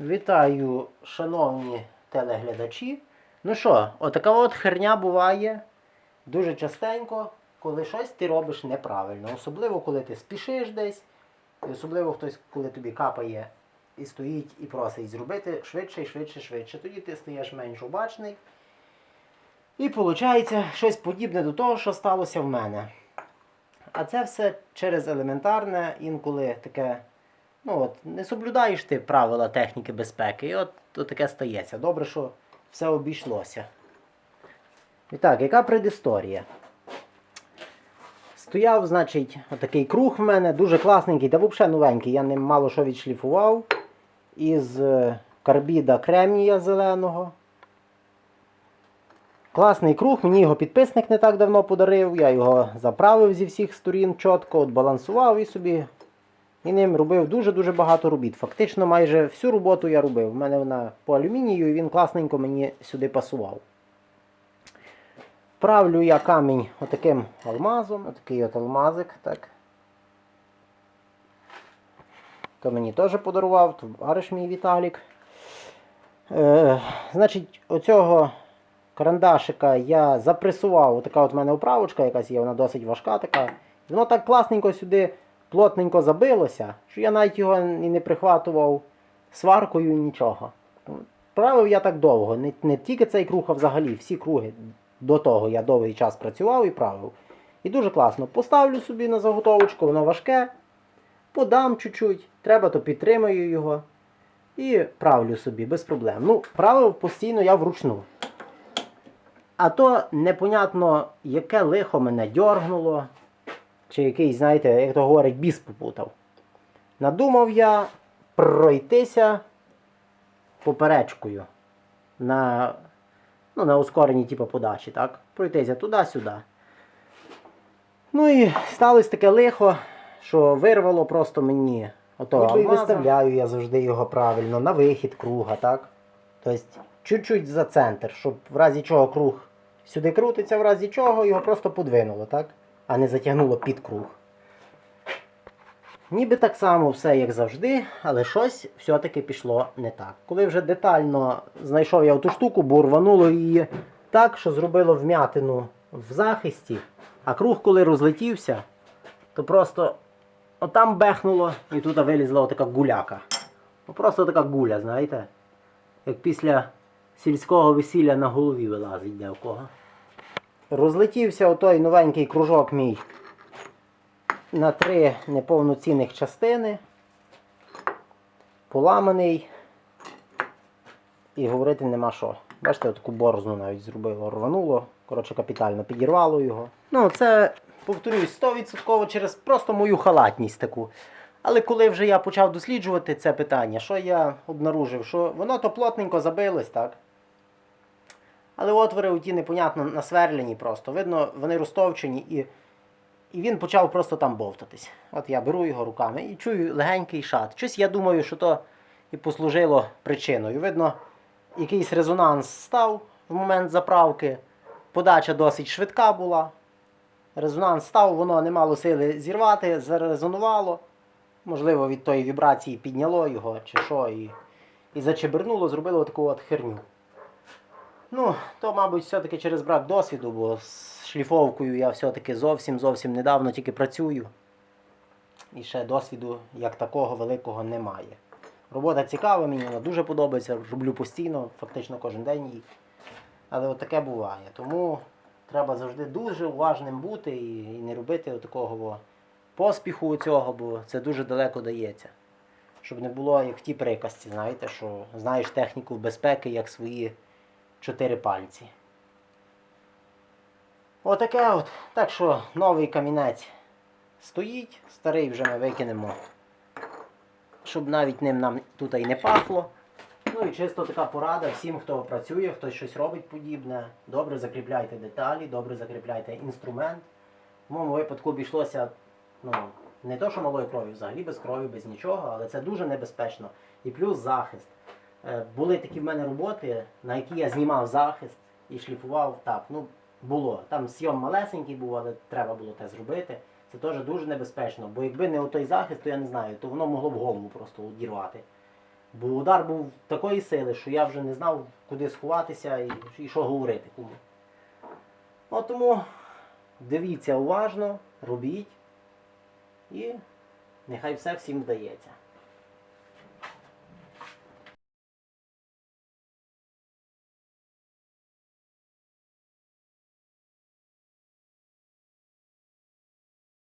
Вітаю, шановні телеглядачі. Ну що, отака от херня буває дуже частенько, коли щось ти робиш неправильно. Особливо, коли ти спішиш десь, і особливо хтось, коли тобі капає і стоїть і просить зробити швидше і швидше, швидше. Тоді ти стаєш менш обачний. І виходить щось подібне до того, що сталося в мене. А це все через елементарне, інколи таке. Ну от, не соблюдаєш ти правила техніки безпеки, і от, от таке стається. Добре, що все обійшлося. І так, яка предісторія? Стояв, значить, отакий круг в мене, дуже класненький, та взагалі новенький. Я ним мало що відшліфував. Із е, карбіда кремнія зеленого. Класний круг, мені його підписник не так давно подарив. Я його заправив зі всіх сторін чітко, от балансував і собі і ним робив дуже-дуже багато робіт. Фактично майже всю роботу я робив. У мене вона по алюмінію і він класненько мені сюди пасував. Правлю я камінь отаким алмазом. Отакий от алмазик. так. То мені теж подарував, товариш мій Віталік. Е, значить, оцього карандашика я запресував. Отака от в мене оправочка якась є, вона досить важка така. Воно так класненько сюди плотненько забилося, що я навіть його і не прихватував сваркою нічого. Правив я так довго. Не, не тільки цей круг, а взагалі всі круги. До того я довгий час працював і правив. І дуже класно. Поставлю собі на заготовочку, воно важке, подам чуть-чуть, треба, то підтримаю його. І правлю собі без проблем. Ну, правив постійно я вручну. А то непонятно, яке лихо мене дьоргнуло, чи якийсь, знаєте, як то говорять, біс попутав. Надумав я пройтися поперечкою на, ну, на ускореній типу, подачі, так? Пройтися туди-сюди. Ну і сталося таке лихо, що вирвало просто мені ото. Й алмаза. виставляю я завжди його правильно, на вихід круга, так? Тобто чуть-чуть за центр, щоб в разі чого круг сюди крутиться, в разі чого його просто подвинуло, так? А не затягнуло під круг. Ніби так само все, як завжди, але щось все-таки пішло не так. Коли вже детально знайшов я ту штуку, бо рвануло її так, що зробило вм'ятину в захисті, а круг, коли розлетівся, то просто отам бехнуло і тут вилізла отака гуляка. Ну, Просто така гуля, знаєте? Як після сільського весілля на голові вилазить де в кого. Розлетівся отой новенький кружок мій на три неповноцінних частини. Поламаний. І говорити нема що. Бачите, таку борозну навіть зробило, рвануло. Коротше, капітально підірвало його. Ну, це, повторюсь, 100% через просто мою халатність таку. Але коли вже я почав досліджувати це питання, що я обнаружив, що воно то плотненько забилось, так? Але отвори оті непонятно насверлені просто. Видно, вони розтовчені і, і він почав просто там бовтатись. От я беру його руками і чую легенький шат. Щось я думаю, що то і послужило причиною. Видно, якийсь резонанс став в момент заправки. Подача досить швидка була. Резонанс став, воно не мало сили зірвати, зарезонувало. Можливо, від тої вібрації підняло його чи що, і, і зачебернуло, зробило таку от херню. Ну, то, мабуть, все-таки через брак досвіду, бо з шліфовкою я все-таки зовсім зовсім недавно тільки працюю. І ще досвіду як такого великого немає. Робота цікава, мені вона дуже подобається, роблю постійно, фактично кожен день її. Але от таке буває. Тому треба завжди дуже уважним бути і, не робити такого поспіху цього, бо це дуже далеко дається. Щоб не було як в тій приказці, знаєте, що знаєш техніку безпеки як свої чотири пальці. Отаке от. Так що новий камінець стоїть, старий вже ми викинемо, щоб навіть ним нам тут і не пахло. Ну і чисто така порада всім, хто працює, хто щось робить подібне. Добре закріпляйте деталі, добре закріпляйте інструмент. В моєму випадку обійшлося ну, не то, що малою кров'ю, взагалі без крові, без нічого, але це дуже небезпечно. І плюс захист. Е, Були такі в мене роботи, на які я знімав захист і шліфував так. Ну, було. Там сйом малесенький був, але треба було те зробити. Це теж дуже небезпечно, бо якби не той захист, то я не знаю, то воно могло б голову просто одірвати. Бо удар був такої сили, що я вже не знав, куди сховатися і, і що говорити кому. От тому дивіться уважно, робіть і нехай все всім вдається.